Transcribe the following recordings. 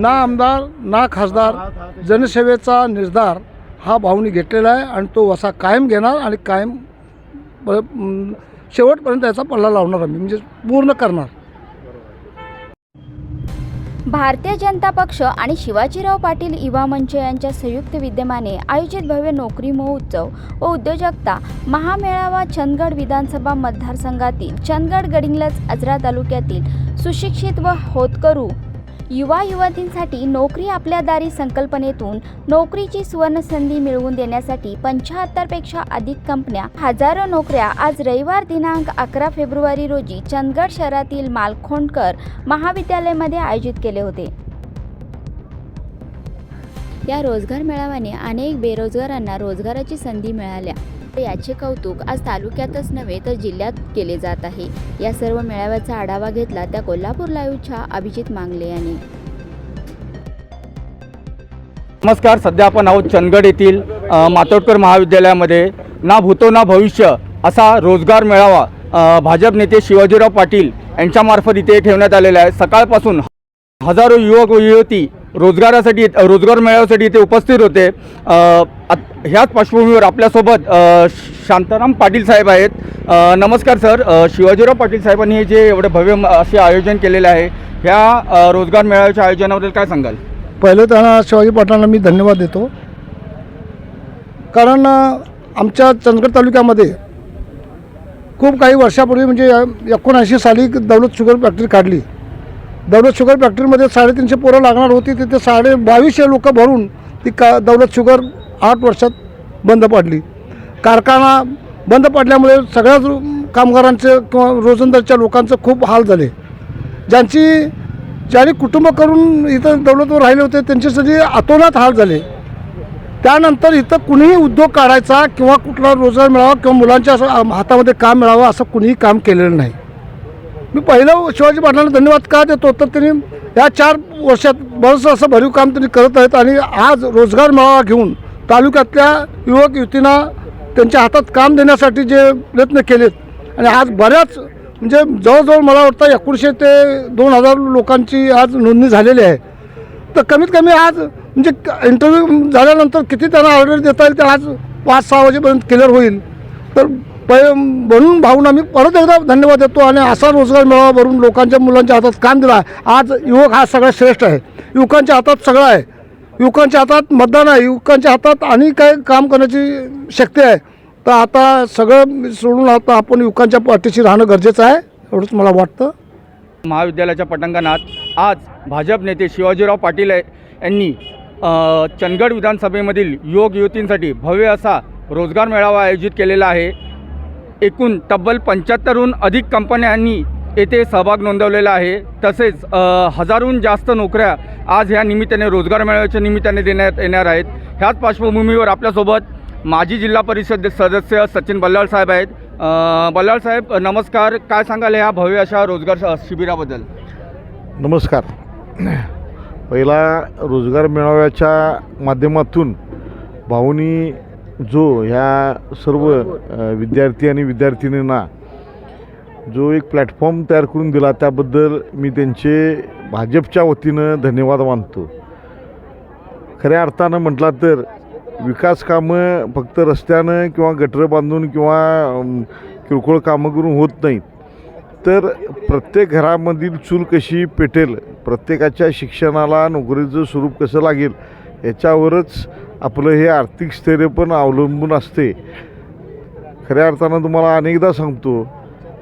ना आमदार ना खासदार जनसेवेचा निर्धार हा भाऊनी घेतलेला आहे आणि तो असा कायम घेणार आणि कायम शेवटपर्यंत याचा पल्ला लावणार आम्ही म्हणजे पूर्ण करणार. भारतीय जनता पक्ष आणि शिवाजीराव पाटील युवा मंच यांच्या संयुक्त विद्यमाने आयोजित भव्य नोकरी महोत्सव व उद्योजकता महामेळावा चंदगड विधानसभा मतदारसंघातील चंदगड गडिंग्लज आजरा तालुक्यातील सुशिक्षित व होतकरू युवा युवतींसाठी नोकरी आपल्या दारी संकल्पनेतून नोकरीची सुवर्णसंधी मिळवून देण्यासाठी पंच्याहत्तरपेक्षा अधिक कंपन्या हजारो नोकऱ्या आज रविवार दिनांक अकरा फेब्रुवारी रोजी चंदगड शहरातील मालखोंडकर महाविद्यालयामध्ये आयोजित केले होते. या रोजगार मेळाव्याने अनेक बेरोजगारांना रोजगाराची संधी मिळाल्या. याचे कौतुक आज तालुक्यातच नव्हे तर जिल्ह्यात केले जात आहे. या सर्व मेळाव्याचा आढावा घेतला त्या कोल्हापूर लाईव्हच्या अभिजित मांगले यांनी. नमस्कार सध्या आपण आहोत चंदगड येथील मातोडकर महाविद्यालयामध्ये. ना भूतो ना भविष्य असा रोजगार मेळावा भाजप नेते शिवाजीराव पाटील यांच्यामार्फत इथे ठेवण्यात आलेला आहे. सकाळपासून हजारो युवक व युवती रोजगारासाठी रोजगार मेळाव्यासाठी इथे उपस्थित होते. ह्याच पार्श्वभूमीवर आपल्यासोबत शांताराम पाटील साहेब आहेत. नमस्कार सर. शिवाजीराव पाटील साहेबांनी हे जे एवढं भव्य असे आयोजन केलेलं आहे ह्या रोजगार मेळाव्याच्या आयोजनाबद्दल काय सांगाल? पहिलं त्यांना शिवाजी पाटलांना मी धन्यवाद देतो. कारण आमच्या चंदगड तालुक्यामध्ये खूप काही वर्षापूर्वी म्हणजे एकोणऐंशी साली दौलत शुगर फॅक्टरी काढली. दौलत शुगर फॅक्टरीमध्ये साडेतीनशे पोरं लागणार होती तिथे साडे बावीसशे लोक भरून ती का दौलत शुगर आठ वर्षात बंद पडली. कारखाना बंद पडल्यामुळे सगळ्याच कामगारांचे किंवा रोजंदारच्या लोकांचं खूप हाल झाले. ज्यांची ज्यांनी कुटुंब करून इथं दौलतवर राहिले होते त्यांच्यासाठी अतोनात हाल झाले. त्यानंतर इथं कुणीही उद्योग काढायचा किंवा कुठला रोजगार मिळावा किंवा मुलांच्या असं हातामध्ये काम मिळावं असं कुणीही काम केलेलं नाही. मी पहिलं शिवाजी पाटलांना धन्यवाद का देतो तर त्यांनी या चार वर्षात बरंचसं असं भरीव काम त्यांनी करत आहेत आणि आज रोजगार मेळावा घेऊन तालुक्यातल्या युवक युवतींना त्यांच्या हातात काम देण्यासाठी जे प्रयत्न केलेत. आणि आज बऱ्याच म्हणजे जवळजवळ मला वाटतं एकोणीसशे ते दोन हजार लोकांची आज नोंदणी झालेली आहे. तर कमीत कमी आज म्हणजे इंटरव्ह्यू झाल्यानंतर किती त्यांना ऑर्डर देता येईल ते आज पाच सहा वाजेपर्यंत क्लिअर होईल. तर प म्हणून भाऊन आम्ही परत एकदा धन्यवाद देतो आणि असा रोजगार मिळावा भरून लोकांच्या मुलांच्या हातात काम दिला आज युवक हा सगळ्यात श्रेष्ठ आहे. युवकांच्या हातात सगळं आहे. युवकांच्या हातात मतदान आहे. युवकांच्या हातात आणि काय काम करण्याची शक्ती आहे. तर आता सगळं सोडून आता आपण युवकांच्या पाठीशी राहणं गरजेचं आहे. एवढंच मला वाटतं. महाविद्यालयाच्या पटांगणात आज भाजप नेते शिवाजीराव पाटील यांनी चंदगड विधानसभेमधील युवक युवतींसाठी भव्य असा रोजगार मेळावा आयोजित केलेला आहे. एकूण तब्बल पंच्याहत्तरहून अधिक कंपन्यांनी येथे सहभाग नोंदवलेला आहे. तसेच हजारहून जास्त नोकऱ्या आज ह्या निमित्ताने रोजगार मेळाव्याच्या निमित्ताने देण्यात येणार आहेत. ह्याच पार्श्वभूमीवर आपल्यासोबत माजी जिल्हा परिषद सदस्य सचिन बल्लाळ साहेब आहेत. बल्लाळ साहेब नमस्कार. काय सांगाल ह्या भव्य अशा रोजगार शिबिराबद्दल? नमस्कार. पहिला रोजगार मेळाव्याच्या माध्यमातून भाऊनी जो ह्या सर्व विद्यार्थी आणि विद्यार्थिनींना जो एक प्लॅटफॉर्म तयार करून दिला त्याबद्दल मी त्यांचे भाजपच्या वतीनं धन्यवाद मानतो. खऱ्या अर्थानं म्हटला तर विकास कामं फक्त रस्त्यानं किंवा गटरं बांधून किंवा किरकोळ कामं करून होत नाहीत. तर प्रत्येक घरामधील चूल कशी पेटेल प्रत्येकाच्या शिक्षणाला नोकरीचं स्वरूप कसं लागेल याच्यावरच आपलं हे आर्थिक स्थैर्य पण अवलंबून असते. खऱ्या अर्थानं तुम्हाला अनेकदा सांगतो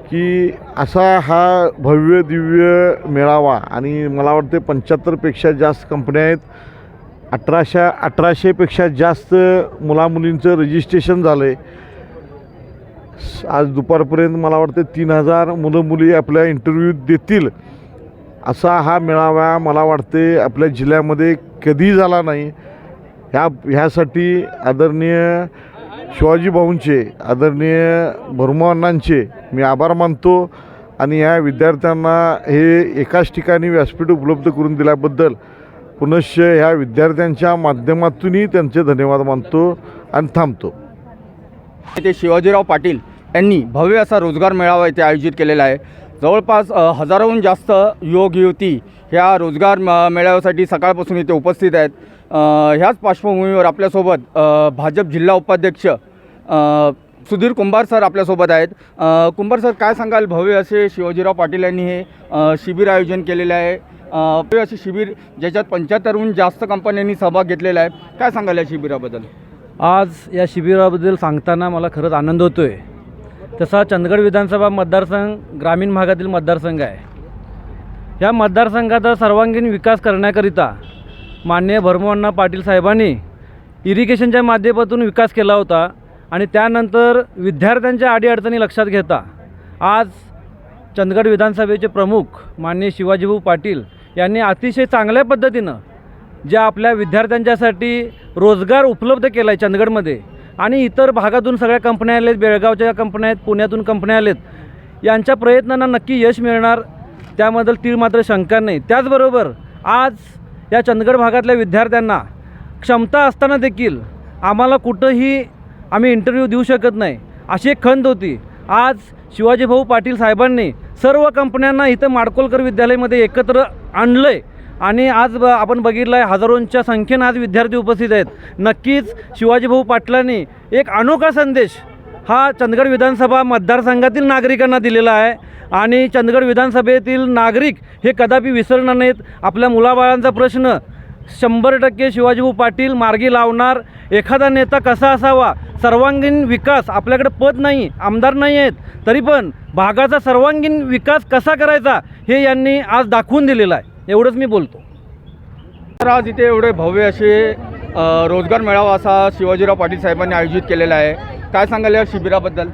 की असा हा भव्य दिव्य मेळावा आणि मला वाटते पंच्याहत्तरपेक्षा जास्त कंपन्या आहेत. अठराशे अठराशेपेक्षा जास्त मुलामुलींचं रजिस्ट्रेशन झालं आहे आज दुपारपर्यंत मला वाटते तीन हजार मुलं मुली आपल्या इंटरव्ह्यू देतील. असा हा मेळावा मला वाटते आपल्या जिल्ह्यामध्ये कधीही झाला नाही. ह्या ह्यासाठी आदरणीय शिवाजी भाऊंचे आदरणीय भरमानांचे मी आभार मानतो आणि ह्या विद्यार्थ्यांना हे एकाच ठिकाणी व्यासपीठ उपलब्ध करून दिल्याबद्दल पुनश्च ह्या विद्यार्थ्यांच्या माध्यमातूनही त्यांचे धन्यवाद मानतो आणि थांबतो. ते शिवाजीराव पाटील यांनी भव्य असा रोजगार मेळावा इथे आयोजित केलेला आहे. जवळपास हजारोहून जास्त युवक युवती ह्या रोजगार म मेळाव्यासाठी सकाळपासून इथे उपस्थित आहेत. ह्याच पार्श्वभूमीवर आपल्यासोबत भाजप जिल्हा उपाध्यक्ष सुधीर कुंभार सर आपल्यासोबत आहेत. कुंभार सर काय सांगाल? भव्य असे शिवाजीराव पाटील यांनी हे शिबिर आयोजन केलेलं आहे. भव्य असे शिबिर ज्याच्यात पंच्याहत्तरहून जास्त कंपन्यांनी सहभाग घेतलेला आहे. काय सांगाल या शिबिराबद्दल? आज या शिबिराबद्दल सांगताना मला खरंच आनंद होतो आहे तसा चंदगड विधानसभा मतदारसंघ ग्रामीण भागातील मतदारसंघ आहे. या मतदारसंघाचा सर्वांगीण विकास करण्याकरिता माननीय भरमोअण्णा पाटील साहेबांनी इरिगेशनच्या माध्यमातून विकास केला होता आणि त्यानंतर विद्यार्थ्यांच्या अडीअडचणी लक्षात घेता आज चंदगड विधानसभेचे प्रमुख माननीय शिवाजीभाऊ पाटील यांनी अतिशय चांगल्या पद्धतीनं ज्या आपल्या विद्यार्थ्यांच्यासाठी रोजगार उपलब्ध केला आहे चंदगडमध्ये आणि इतर भागातून सगळ्या कंपन्या आल्या आहेत बेळगावच्या कंपन्या आहेत पुण्यातून कंपन्या आल्या आहेत यांच्या प्रयत्नांना नक्की यश मिळणार त्याबद्दल तीळ मात्र शंका नाही. त्याचबरोबर आज या चंदगड भागातल्या विद्यार्थ्यांना क्षमता असताना देखील आम्हाला कुठंही आम्ही इंटरव्ह्यू देऊ शकत नाही. अशी एक खंत होती. आज शिवाजीभाऊ पाटील साहेबांनी सर्व कंपन्यांना इथं माडकोलकर विद्यालयामध्ये एकत्र आणलं आहे आणि आज ब आपण बघितलं आहे हजारोंच्या संख्येनं आज विद्यार्थी उपस्थित आहेत. नक्कीच शिवाजीभाऊ पाटलांनी एक अनोखा संदेश हा चंदगड विधानसभा मतदारसंघातील नागरिकांना दिलेला आहे. आणि चंदगड विधानसभेतील नागरिक हे कदापि विसरणार नाहीत. आपल्या मुलाबाळांचा प्रश्न शंभर टक्के शिवाजीभाऊ पाटील मार्गी लावणार. एखादा नेता कसा असावा? सर्वांगीण विकास आपल्याकडे पद नाही आमदार नाही आहेत. तरी पण भागाचा सर्वांगीण विकास कसा करायचा हे यांनी आज दाखवून दिलेलं आहे. एवढंच मी बोलतो. तर आज इथे एवढे भव्य असे रोजगार मेळावा असा शिवाजीराव पाटील साहेबांनी आयोजित केलेला आहे. काय सांगाल या शिबिराबद्दल?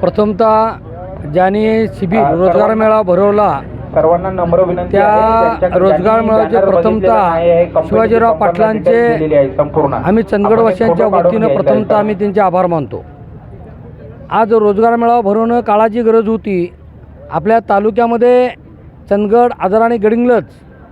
प्रथमतः ज्यांनी शिबिर रोजगार मेळावा भरवला सर्वांना नम्र विनंती त्या रोजगार मेळाव्याचे प्रथमतः शिवाजीराव पाटलांचे आम्ही चंदगड आपण एक वासियांच्या फोटो काढून वतीनं प्रथमतः. आम्ही त्यांचे आभार मानतो. आज रोजगार मेळावा भरवणं काळाची गरज होती. आपल्या तालुक्यामध्ये चंदगड आदर आणि गडिंग्लज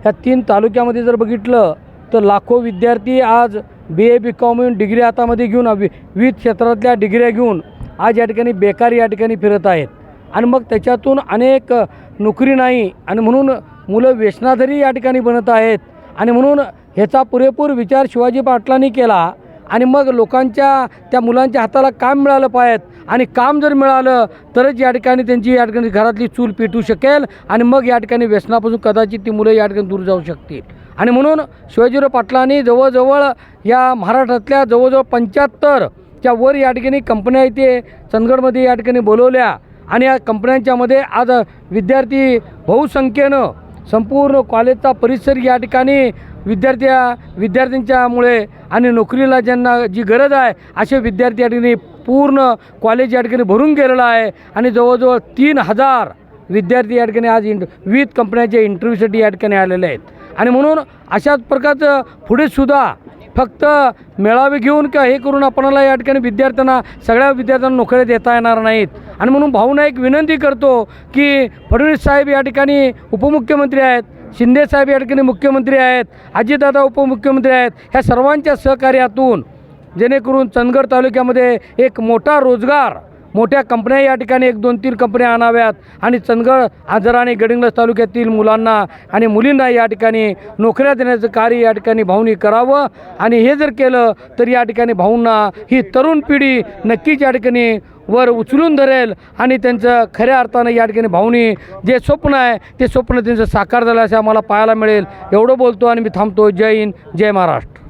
ह्या तीन तालुक्यामध्ये जर बघितलं तर लाखो विद्यार्थी आज बी ए बी कॉम डिग्री हातामध्ये घेऊन विविध क्षेत्रातल्या डिग्र्या घेऊन आज या ठिकाणी बेकार या ठिकाणी फिरत आहेत. आणि मग त्याच्यातून अनेक नोकरी नाही. आणि म्हणून मुलं व्यसनाधरी या ठिकाणी बनत आहेत. आणि म्हणून ह्याचा पुरेपूर विचार शिवाजी पाटलांनी केला. आणि मग लोकांच्या त्या मुलांच्या हाताला काम मिळालं पाहिजे आणि काम जर मिळालं तरच या ठिकाणी त्यांची या ठिकाणी घरातली चूल पेटू शकेल. आणि मग या ठिकाणी व्यसनापासून कदाचित ती मुलं या ठिकाणी दूर जाऊ शकतील. आणि म्हणून शिवाजीराव पाटलांनी जवळजवळ या महाराष्ट्रातल्या जवळजवळ पंच्याहत्तरच्या वर या ठिकाणी कंपन्या इथे चंदगडमध्ये या ठिकाणी बोलवल्या. आणि या कंपन्यांच्यामध्ये आज विद्यार्थी बहुसंख्येनं संपूर्ण कॉलेजचा परिसर या ठिकाणी विद्यार्थ्या विद्यार्थ्यांच्यामुळे आणि नोकरीला ज्यांना जी गरज आहे असे विद्यार्थी या ठिकाणी पूर्ण कॉलेज या ठिकाणी भरून गेलेलं आहे. आणि जवळजवळ तीन हजार विद्यार्थी या ठिकाणी आज इंट विविध कंपन्यांच्या इंटरव्ह्यूसाठी या ठिकाणी आलेले आहेत. आणि म्हणून अशाच प्रकारचं पुढे सुद्धा फक्त मेळावे घेऊन का हे करून आपणाला या ठिकाणी विद्यार्थ्यांना सगळ्या विद्यार्थ्यांना नोकऱ्या देता येणार नाहीत? आणि म्हणून भाऊना एक विनंती करतो की फडणवीस साहेब या ठिकाणी उपमुख्यमंत्री आहेत शिंदे साहेब या ठिकाणी मुख्यमंत्री आहेत अजितदादा उपमुख्यमंत्री आहेत ह्या सर्वांच्या सहकार्यातून जेणेकरून चंदगड तालुक्यामध्ये एक मोठा रोजगार मोठ्या कंपन्या या ठिकाणी एक दोन तीन कंपन्या आणाव्यात. आणि चंदगड आजरा आणि गडिंग्लज तालुक्यातील मुलांना आणि मुलींना या ठिकाणी नोकऱ्या देण्याचं कार्य या ठिकाणी भाऊनी करावं. आणि हे जर केलं तर या ठिकाणी भाऊंना ही तरुण पिढी नक्कीच या ठिकाणी वर उचलून धरेल. आणि त्यांचं खऱ्या अर्थानं या ठिकाणी भाऊनी जे स्वप्न आहे ते स्वप्न त्यांचं साकार झालं असं आम्हाला पाहायला मिळेल. एवढं बोलतो आणि मी थांबतो. जय हिंद जय महाराष्ट्र.